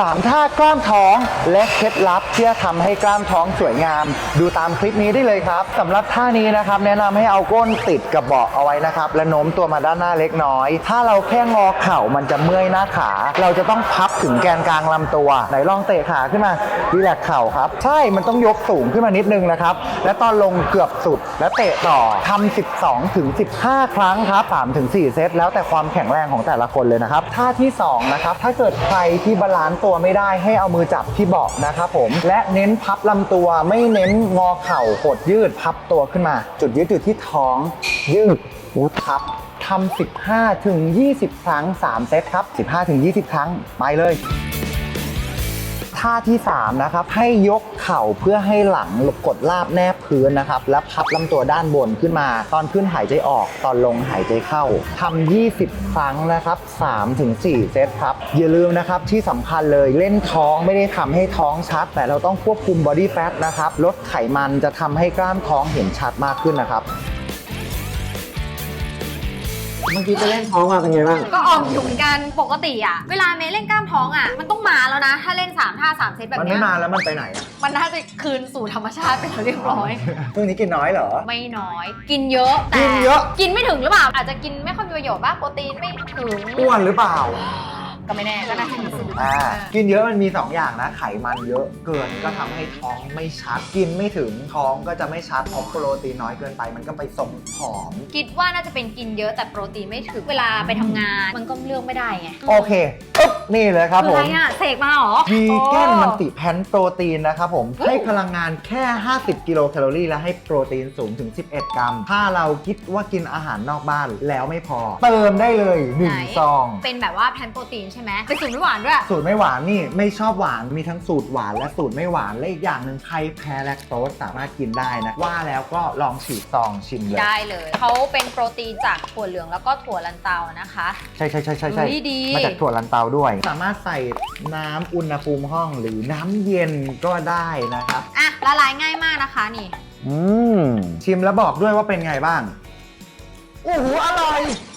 3 ท่ากล้ามท้องและเคล็ดลับที่จะทำให้กล้ามท้องสวยงาม ดูตามคลิปนี้ได้เลยครับสำหรับท่านี้นะครับ แนะนำให้เอาก้นติดกับเบาะเอาไว้นะครับ และโน้มตัวมาด้านหน้าเล็กน้อย ถ้าเราแค่งอเข่ามันจะเมื่อยหน้าขา เราจะต้องพับถึงแกนกลางลำตัว ไหนลองเตะขาขึ้นมาดีแลกเข่าครับ ใช่มันต้องยกสูงขึ้นมานิดนึงนะครับ และตอนลงเกือบสุดและเตะต่อทำ12ถึง15 ครั้งครับ3ถึง4เซตแล้วแต่ความแข็งแรงของแต่ละคนเลยนะครับท่าที่2นะครับถ้าเกิดใครที่บาลานซ์ตัวไม่ได้ให้เอามือจับที่เบาะนะครับผม และเน้นพับลำตัวไม่เน้นงอเข่าหดยืดพับตัวขึ้นมา จุดยืดอยู่ที่ท้องยืดหูพับทำ15ถึง20 ครั้ง 3 เซตครับ 15ถึง20 ครั้ง ไปเลย ท่าที่ 3 นะครับ ให้ยกเข่าเพื่อให้หลังกดลาบแนบพื้นนะครับ แล้วพับลำตัวด้านบนขึ้นมา ตอนขึ้นหายใจออก ตอนลงหายใจเข้าทำ20 ครั้งนะครับ3ถึง4เซตครับ อย่าลืมนะครับที่สำคัญเลยเล่นท้องไม่ได้ทำให้ท้องชัด แต่เราต้องควบคุมบอดี้แฟทนะครับ ลดไขมันจะทำให้กล้ามท้องเห็นชัดมากขึ้นนะครับ เมื่อกี้ไปเล่นท้องมาเป็นไงบ้าง ก็ออมอยู่เหมือนกันปกติอะเวลาเมย์เล่นกล้ามท้องอะมันต้องมาแล้วนะ ถ้าเล่น3ท่า3เซตแบบมันเนี้ไม่ยมาแล้วมันไปไหนอะมันน่าจะคืนสู่ธรรมชาติไปแล้วเรียบร้อยพรุ่งนี้กินน้อยเหรอ ไม่น้อย กินเยอะแต่กินเยอะ กินไม่ถึงหรือเปล่า อาจจะกินไม่ค่อยมีประโยชน์บ้างโปรตีนไม่ถึง อ้วนหรือเปล่า ก็ไม่แน่ก็น่าจะมีสิทธิ์อ่ากินเยอะมันมี 2 อย่างนะ ไขมันเยอะเกินก็ทำให้ท้องไม่ชัด กินไม่ถึงท้องก็จะไม่ชัดเพราะโปรตีนน้อยเกินไป มันก็ไปส่งผอม คิดว่าน่าจะเป็นกินเยอะแต่โปรตีนไม่ถึงเวลาไปทำงาน มันก็เลือกไม่ได้ไง โอเคปึ๊บ นี่เลยครับคืผอมอะไรอะเสกมาเหรอวีแกนโอ้มันติแพนโปรตีนนะครับผม ให้พลังงานแค่ 50 กิโลแคลอรี่ และให้โปรตีนสูงถึง 11 กรัม ถ้าเราคิดว่ากินอาหารนอกบ้านแล้วไม่พอ เติมได้เลยไหน1ซอง เป็นแบบว่าแพนโปรตีนใช่ไหมเป็นสูตรไม่หวานด้วย สูตรไม่หวานนี่ไม่ชอบหวานมีทั้งสูตรหวานและสูตรไม่หวานและอีกอย่างหนึ่งใครแพ้แลคโตสสามารถกินได้นะว่าแล้วก็ลองฉีดซองชิมเลย ได้เลย เขาเป็นโปรตีนจากถั่วเหลืองแล้วก็ถั่วลันเตานะคะ ใช่ใช่ใช่ใช่ใช่เฮ้ยดี มาจากถั่วลันเตาด้วยสามารถใส่น้ำอุณหภูมิห้องหรือน้ำเย็นก็ได้นะครับ อะละลายง่ายมากนะคะนี่ อืม ชิมแล้วบอกด้วยว่าเป็นไงบ้าง โอ้โห อร่อย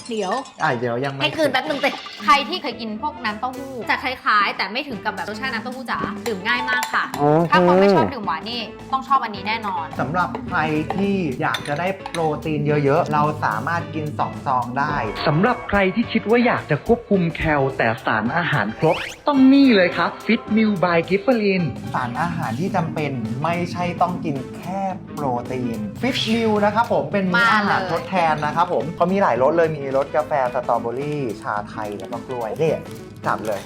เดี๋ยว อะเดี๋ยวยังไม่ให้คืนแป๊บนึงเตใครที่เคยกินพวกน้ำเต้าหู้จะคล้ายๆ แต่ไม่ถึงกับแบบรสชาติน้ำเต้าหู้จ๋าดื่มง่ายมากค่ะโอเคถ้าคนไม่ชอบดื่มหวานนี่ต้องชอบอันนี้แน่นอน สำหรับใครที่อยากจะได้โปรตีนเยอะๆ เราสามารถกิน2ซองได้ สำหรับใครที่คิดว่าอยากจะควบคุมแคลแต่สารอาหารครบ ต้องนี่เลยครับ Fit Meal by g i f f e r i n สารอาหารที่จำเป็นไม่ใช่ต้องกินแค่โปรตีนฟิชมิลนะครับผมเป็นมื้อมาอาหารเลยทดแทนนะครับผมเขามีหลายรสเลยมีรสกาแฟสตรอเบอรี่ ชาไทยแล้วก็กล้วยเนี่ยจับเลย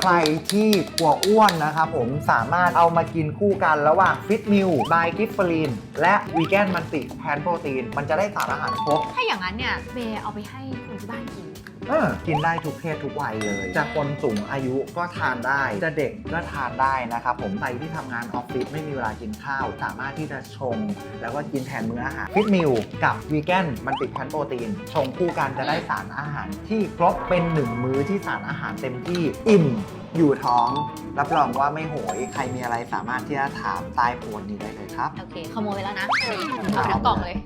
ใครที่กลัวอ้วนนะครับผมสามารถเอามากินคู่กันระหว่างฟิตมิลบายกิฟเฟอรีนและวีแกนมันติแพนโปรตีน มันจะได้สารอาหารครบ ถ้าอย่างนั้นเนี่ยเบย์เอาไปให้คนที่บ้านกิน เออกินได้ทุกเพศทุกวัยเลย จะคนสูงอายุก็ทานได้ จะเด็กก็ทานได้นะครับผมใครที่ทำงานออฟฟิศไม่มีเวลากินข้าว สามารถที่จะชง แล้วก็กินแทนมื้ออาหารฟิตมิลกับวีแกนมันติดแพนโปรตีน ชงคู่กันจะได้สารอาหารที่ครบเป็นหนึ่งมื้อที่สารอาหารเต็มที่อิ่มอยู่ท้อง รับรองว่าไม่โหย ใครมีอะไรสามารถที่จะถามใต้โพสต์นี้ได้เลยครับ โอเค ขโมยไปแล้วนะนี่เอาไปทั้งกล่องเลย